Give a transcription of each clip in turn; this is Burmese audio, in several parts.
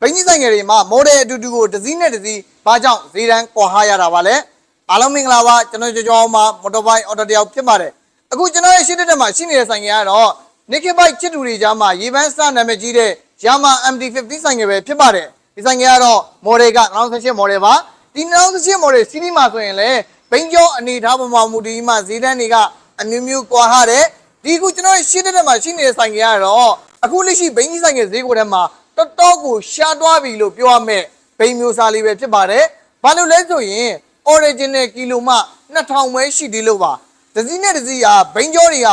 ဘိန်းကြီးဆိုင်ငယ်တွေမှာမော်ဒယ်အတူတူကိုတစ်စီးနဲ့တစ်စီးဘာကြောင့်ဈေးတန်းကွာဟရတာပါလဲအားလုံးမင်္ဂလာပါကျွန်တော်ကြောကြောအောင်မှာမော်တော်ဘိုက်အော်တိုတယောက်ဖြစ်ပါတယ်အခုကျွန်တော်ရဲ့ရှင်းတဲ့တက်မှာရှိနေတဲ့ဆိုင်ငယ်ကတော့ Nicky Bike ချစ်တူတွေကြားမှာရေပန်းစနာမည်ကြီးတဲ့ Yamaha MT50 ဆိုင်ငယ်ပဲဖြစ်ပါတယ်ဒီဆိုင်ငယ်ကတော့မော်ဒယ်က2018မော်ဒယ်ပါဒီ2018မော်ဒယ်စီးနီးမှာဆိုရင်လည်းဘိန်းကျော်အနေထားပေါ်မှာမူတည်မှဈေးတန်းတွေကအမျိုးမျိုးကွာဟတဲ့ဒီခုကျွန်တော်ရဲ့ရှင်းတဲ့တက်မှာရှိနေတဲ့ဆိုင်ငယ်ကတော့အခုလက်ရှိဘိန်းကြီးဆိုင်ငယ်ဈေးကိုထဲမှာ တော်တော်ကိုရှားသွားပြီလို့ပြောရမယ်ဘိန်းမျိုးစားလေးပဲဖြစ်ပါတယ်ဘာလို့လဲဆိုရင် original ကီလိုမှ2000ပဲရှိသေးလို့ပါဒစီနဲ့ဒစီကဘိန်းကျော်တွေက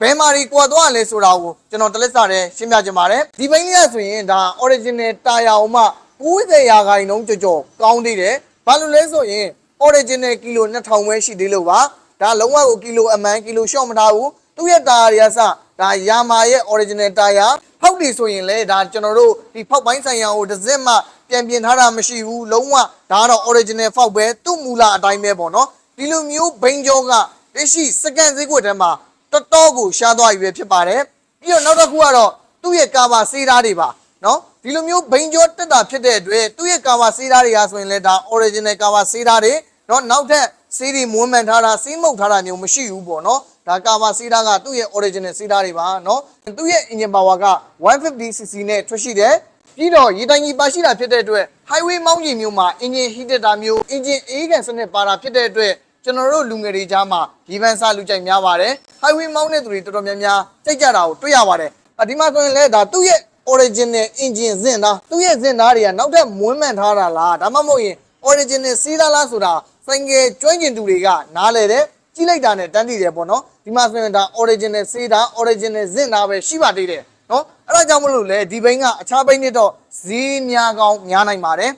ဘယ်မှာတွေကွာသွားလဲဆိုတာကိုကျွန်တော်တလက်စားတဲ့ရှင်းပြချင်ပါတယ်ဒီဘိန်းလေးကဆိုရင်ဒါ original တာယာအောင်မှ90ရာခိုင်နှုန်းကြော်ကြော်ကောင်းသေးတယ်ဘာလို့လဲဆိုရင် original ကီလို2000ပဲရှိသေးလို့ပါဒါလုံးဝကိုကီလိုအမှန်ကီလိုရှော့မထားဘူးသူ့ရဲ့တာယာတွေကစဒါယာမာရဲ့ original တာယာ ဖောက်တယ်ဆိုရင်လည်းဒါကျွန်တော်တို့ဒီဖောက်ပိုင်းဆိုင်ရာကိုတစ်စက်မှပြန်ပြင်ထားတာမရှိဘူးလုံးဝဒါကတော့ original ဖောက်ပဲသူ့မူလအတိုင်းပဲပေါ့နော်ဒီလိုမျိုးဘိန်းကြောကလက်ရှိစကန်ဈေးကွက်ထဲမှာတော်တော်ကိုရှားသွားပြီပဲဖြစ်ပါတယ်ပြီးတော့နောက်တစ်ခုကတော့သူ့ရဲ့ကာဘာစေးသားတွေပါနော်ဒီလိုမျိုးဘိန်းကြောတက်တာဖြစ်တဲ့အတွက်သူ့ရဲ့ကာဘာစေးသားတွေကဆိုရင်လည်းဒါ original ကာဘာစေးသားတွေနော်နောက်ထပ်စေးတွေမွမ်းမံထားတာစေးမုတ်ထားတာမျိုးမရှိဘူးပေါ့နော် ဒါကာဘာစေးသားကသူ့ရဲ့ original စေးသားတွေပါနော်သူ့ရဲ့ engine power က 150cc နဲ့ထွက်ရှိတယ်ပြီးတော့ရေတိုင်ကြီးပါရှိတာဖြစ်တဲ့အတွက် highway မောင်းကြီးမျိုးမှာ engine heated တာမျိုး engine အေးကန်စနစ်ပါတာဖြစ်တဲ့အတွက်ကျွန်တော်တို့လူငယ်တွေကြားမှာဒီဗန်စာလူကြိုက်များပါတယ် highway မောင်းတဲ့သူတွေတော်တော်များများကြိုက်ကြတာကိုတွေ့ရပါတယ်အဒီမှာဆိုရင်လည်းဒါသူ့ရဲ့ original engine ဇင်သားသူ့ရဲ့ဇင်သားတွေကနောက်ထပ်မွမ်းမံထားတာလားဒါမှမဟုတ်ရင် original စီးသားလားဆိုတာဆိုင်ငယ်ကျွမ်းကျင်သူတွေကနားလဲတယ် ကြည့်လိုက်တာနဲ့တန်းတည်တယ်ပေါ့နော်ဒီမှာဆိုရင်ဒါ original စီးသား original ဇင်သားပဲရှိပါသေးတယ်နော်အဲ့ဒါကြောင့်မလို့လေဒီဘိန်းကအခြားဘိန်းတွေတော့ဈေးများကောင်းများနိုင်ပါတယ်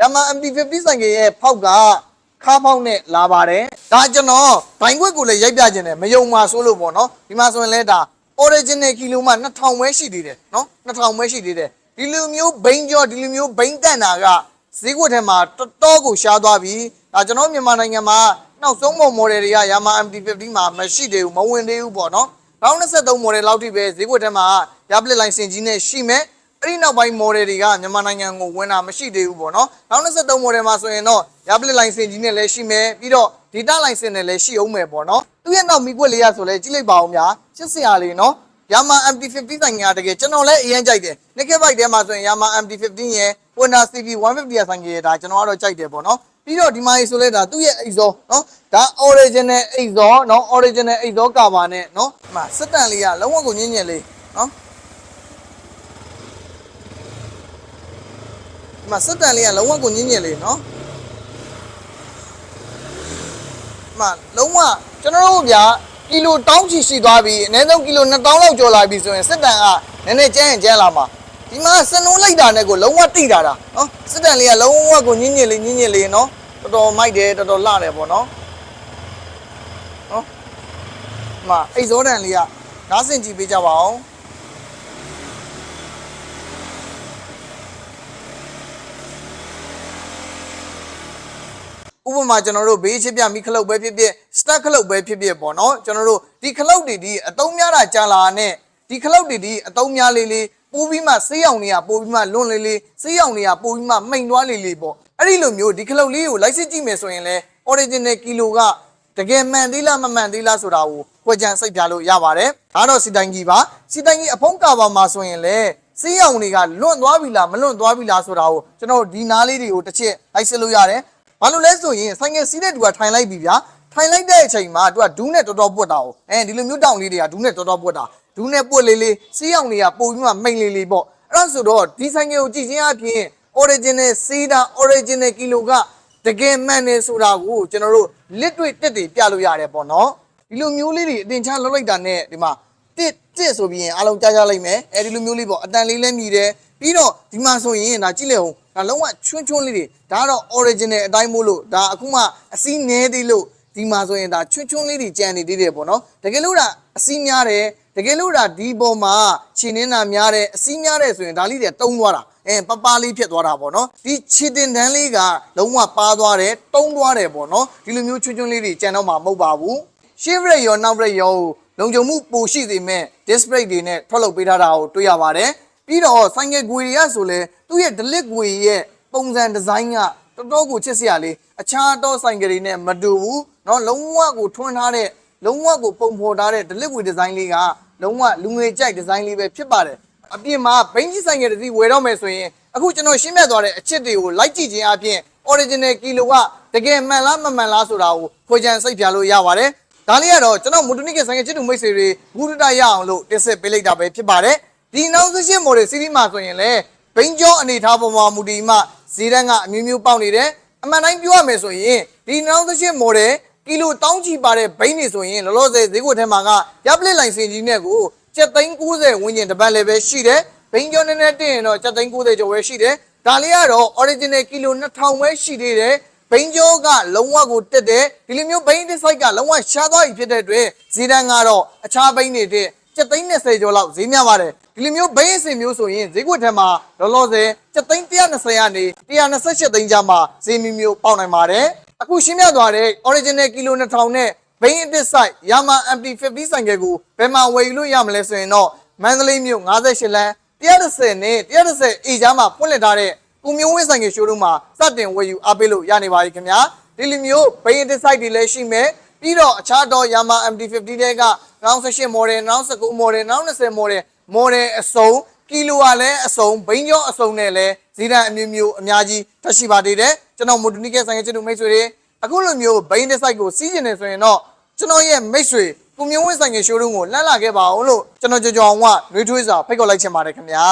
Yamaha MT50 ဆိုင်ကရဲ့ဖောက်ကခါဖောက်နဲ့လာပါတယ်ဒါကျွန်တော်ဘိုင်ခွက်ကိုလည်းရိုက်ပြခြင်းတယ်မယုံမှာဆိုလို့ပေါ့နော်ဒီမှာဆိုရင်လည်းဒါ original ကီလိုမှ2000ပဲရှိသေးတယ်နော်2000ပဲရှိသေးတယ်ဒီလိုမျိုးဘိန်းကျော်ဒီလိုမျိုးဘိန်းတန်တာကဈေးကွက်ထဲမှာတော်တော်ကိုရှားသွားပြီဒါကျွန်တော်မြန်မာနိုင်ငံမှာ နောက်ဆုံးပုံ model တွေက Yamaha MT50 မှာမရှိသေးဘူးမဝင်သေးဘူးပေါ့နော်2023 model လောက်ထိပဲဈေးကွက်ထဲမှာရပလစ်လိုင်စင်ကြီးနဲ့ရှိမယ်အဲ့ဒီနောက်ပိုင်း model တွေကမြန်မာနိုင်ငံကိုဝင်တာမရှိသေးဘူးပေါ့နော်2023 model မှာဆိုရင်တော့ရပလစ်လိုင်စင်ကြီးနဲ့လည်းရှိမယ်ပြီးတော့ data လိုင်စင်နဲ့လည်းရှိအောင်မယ်ပေါ့နော်သူရဲ့နောက်မိကွက်လေးရဆိုလဲကြည့်လိုက်ပါဦးများချစ်စရာလေးနော် Yamaha MT50 ဆိုင်ကတကယ်ကျွန်တော်လည်းအရင်ကြိုက်တယ် Nickel Bike ထဲမှာဆိုရင် Yamaha MT15 ရယ် Honda CB 150ရဆိုင်ကဒါကျွန်တော်ကတော့ကြိုက်တယ်ပေါ့နော် ပြီးတော့ဒီမှာဆိုလဲဒါသူ့ရဲ့အိတ်ဇောနော်ဒါ original အိတ်ဇောနော် original အိတ်ဇောကာဘာနဲ့နော်ဒီမှာစက်တန်လေးကလုံးဝကိုညင်ညင်လေးနော်ဒီမှာစက်တန်လေးကလုံးဝကိုညင်ညင်လေးနော်ဒီမှာလုံးဝကျွန်တော်တို့ဗျာကီလိုတောင်းချီရှိသွားပြီအနည်းဆုံးကီလို2000လောက်ကျော်လာပြီဆိုရင်စက်တန်ကနည်းနည်းကျန်းရင်ကျန်းလာမှာဒီမှာစနုံးလိုက်တာနဲ့ကိုလုံးဝတိတာတာနော်စက်တန်လေးကလုံးဝကိုညင်ညင်လေးညင်ညင်လေးနော် တော်တော်မိုက်တယ်တော်တော်လှတယ်ပေါ့နော်နော်ဒီမှာအိတ်ဇောတန်လေးကနားဆင်ကြည့်ပေးကြပါအောင်ဥပမာကျွန်တော်တို့ဘေးချစ်ပြမိခလုတ်ပဲဖြစ်ဖြစ်စတက်ခလုတ်ပဲဖြစ်ဖြစ်ပေါ့နော်ကျွန်တော်တို့ဒီခလုတ်တွေဒီအတုံးများတာကြာလာနဲ့ဒီခလုတ်တွေဒီအတုံးများလေးလေးပိုးပြီးမှဆေးရောင်တွေကပိုးပြီးမှလွန့်လေးလေးဆေးရောင်တွေကပိုးပြီးမှမှိန်သွားလေးလေးပေါ့ အဲ့ဒီလိုမျိုးဒီခလုတ်လေးကိုလိုက်စစ်ကြည့်မယ်ဆိုရင်လဲ original kilo ကတကယ်မှန်သေးလားမမှန်သေးလားဆိုတာကိုခွဲခြမ်းစိတ်ပြလို့ရပါတယ်ဒါတော့စီတိုင်းကြီးပါစီတိုင်းကြီးအဖုံးကာပါမှာဆိုရင်လဲဆေးရောင်တွေကလွန့်သွားပြီလားမလွန့်သွားပြီလားဆိုတာကိုကျွန်တော်ဒီနားလေးတွေကိုတစ်ချက်လိုက်စစ်လို့ရတယ်ဘာလို့လဲဆိုရင်ဆိုင်ငယ်စီးတဲ့သူကထိုင်လိုက်ပြီဗျာထိုင်လိုက်တဲ့အချိန်မှာသူကဒူးနဲ့တော်တော်ပွတ်တာ哦အဲဒီလိုမျိုးတောင်လေးတွေကဒူးနဲ့တော်တော်ပွတ်တာဒူးနဲ့ပွတ်လေးလေးစီးအောင်တွေကပုံပြီးမှမိန်လေးလေးပေါ့အဲ့ဒါဆိုတော့ဒီဆိုင်ငယ်ကိုကြည့်ချင်းအပြင် original စီးတာ original ကီလိုကတကယ်မှန်နေဆိုတာကိုကျွန်တော်တို့လက်တွေ့တက်တည်ပြလို့ရတယ်ပေါ့နော်ဒီလိုမျိုးလေးတွေအတင်ချလောက်လိုက်တာနဲ့ဒီမှာတစ်တစ်ဆိုပြီးရင်အားလုံးကြားကြလိုက်မယ်အဲဒီလိုမျိုးလေးပေါ့အတန်လေးလည်းမြည်တယ်ပြီးတော့ဒီမှာဆိုရင်ဒါကြည့်လေဦးဒါလုံးဝချွန်းချွန်းလေးတွေဒါကတော့ original အတိုင်းမို့လို့ဒါအခုမှအစီးနဲသေးလို့ဒီမှာဆိုရင်ဒါချွန်းချွန်းလေးတွေကြံနေသေးတယ်ပေါ့နော်တကယ်လို့ဒါအစီးများတယ်တကယ်လို့ဒါဒီပေါ်မှာခြေနှင်းတာများတယ်အစီးများတယ်ဆိုရင်ဒါလေးတွေတုံးသွားတာ အဲပပလေးဖြစ်သွားတာပေါ့နော်ဒီခြေတင်တန်းလေးကလုံးဝပါသွားတယ်တုံးသွားတယ်ပေါ့နော်ဒီလိုမျိုးချွန်းချွန်းလေးတွေကြံတော့မှာမဟုတ်ပါဘူး ရှေ့ဘရိတ်ရောနောက်ဘရိတ်ရောလုံခြုံမှုပိုရှိစေမဲ့ disc brake တွေနဲ့ထွက်လုပ်ပေးထားတာကိုတွေ့ရပါတယ် ပြီးတော့ဆိုင်ငယ်ဂွေတွေကဆိုလဲသူ့ရဲ့ဒလစ်ဂွေရဲ့ပုံစံဒီဇိုင်းကတော်တော်ကိုချစ်စရာလေးအခြားတော့ဆိုင်ငယ်တွေနဲ့မတူဘူးเนาะလုံးဝကိုထွန်းထားတဲ့လုံးဝကိုပုံဖော်ထားတဲ့ဒလစ်ဂွေဒီဇိုင်းလေးကလုံးဝလူငွေကြိုက်ဒီဇိုင်းလေးပဲဖြစ်ပါတယ် အပြင်မှာဘိန်းကြီးဆိုင်ငယ်တစ်စီးဝယ်တော့မယ်ဆိုရင်အခုကျွန်တော်ရှင်းပြသွားတဲ့အချစ်တွေကိုလိုက်ကြည့်ခြင်းအပြင် original kilo ကတကယ်မှန်လားမမှန်လားဆိုတာကိုဖွေချန်စိတ်ပြလို့ရပါတယ်ဒါလေးကတော့ကျွန်တော်မူတူနိကဆိုင်ငယ်ချစ်သူမိတ်ဆွေတွေဂုရတရအောင်လို့တင်ဆက်ပေးလိုက်တာပဲဖြစ်ပါတယ်ဒီနောက်ဆက်ရှင်းမော်ဒယ်စီးရီးမှာဆိုရင်လည်းဘိန်းကျောအနေထားပေါ်မှာမူတည်မှဈေးတန်းကအမျိုးမျိုးပေါက်နေတယ်အမှန်တိုင်းပြောရမယ်ဆိုရင်ဒီနောက်ဆက်ရှင်းမော်ဒယ်ကီလိုတောင်းချီပါတဲ့ဘိန်းနေဆိုရင်လောလောဆယ်ဈေးကွက်ထဲမှာကရပ်ပလစ်လိုင်စင်ကြီးနဲ့ကို ကျပ်သိန်း90ဝန်းကျင်တစ်ပတ်လည်းပဲရှိတယ်ဘိန်းကျောနည်းနည်းတင်ရင်တော့ကျပ်သိန်း90ကျော်ပဲရှိတယ်ဒါလေးကတော့ original ကီလို2000ပဲရှိသေးတယ်ဘိန်းကျောကလုံးဝကိုတက်တယ်ဒီလိုမျိုးဘိန်းတစ်စိုက်ကလုံးဝရှားသွားပြီဖြစ်တဲ့အတွက်ဈေးတန်းကတော့အခြားဘိန်းတွေတဲ့ကျပ်သိန်း20ကျော်လောက်ဈေးများပါတယ်ဒီလိုမျိုးဘိန်းအစင်မျိုးဆိုရင်ဈေးကွက်ထဲမှာလောလောဆယ်ကျပ်သိန်း120ကနေ128သိန်းကြားမှာဈေးမျိုးမျိုးပေါက်နိုင်ပါတယ်အခုရှင်းပြသွားတဲ့ original ကီလို2000နဲ့ ဘိန်းအတစ်ဆိုင် Yamaha MT50 ဆိုင်ကယ်ကိုဘယ်မှာဝယ်ယူလို့ရမလဲဆိုရင်တော့မန္တလေးမြို့58လမ်း130နဲ့130အေကြားမှာဖွင့်လှစ်ထားတဲ့ကိုမျိုးဝင်းဆိုင်ကယ်ရှိုးရုံးမှာစတင်ဝယ်ယူအားပေးလို့ရနေပါပြီခင်ဗျာဒီလိုမျိုးဘိန်းအတစ်ဆိုင်တွေလည်းရှိမယ်ပြီးတော့အခြားတော့ Yamaha MT50 တဲ့က2018 model 2019 model 2020 model model အစုံကီလိုကလည်းအစုံဘိန်းကျော်အစုံနဲ့လည်းဈေးတန်းအမျိုးမျိုးအများကြီးတက်ရှိပါသေးတယ်ကျွန်တော်မူတူနီကဆိုင်ကယ်ချစ်သူမိတ်ဆွေတွေ အခုလိုမျိုးဘိန်းတစ်ဆိုင်ကိုစီးကျင်နေဆိုရင်တော့ကျွန်တော်ရဲ့မိတ်ဆွေကိုမျိုးဝင်းဆိုင်ကယ်ရှိုးရုံးကိုလှမ်းလာခဲ့ပါအောင်လို့ကျွန်တော်ကြော်ကြော်အောင်ကနှွေးထွေးစွာဖိတ်ခေါ်လိုက်ချင်ပါတယ်ခင်ဗျာ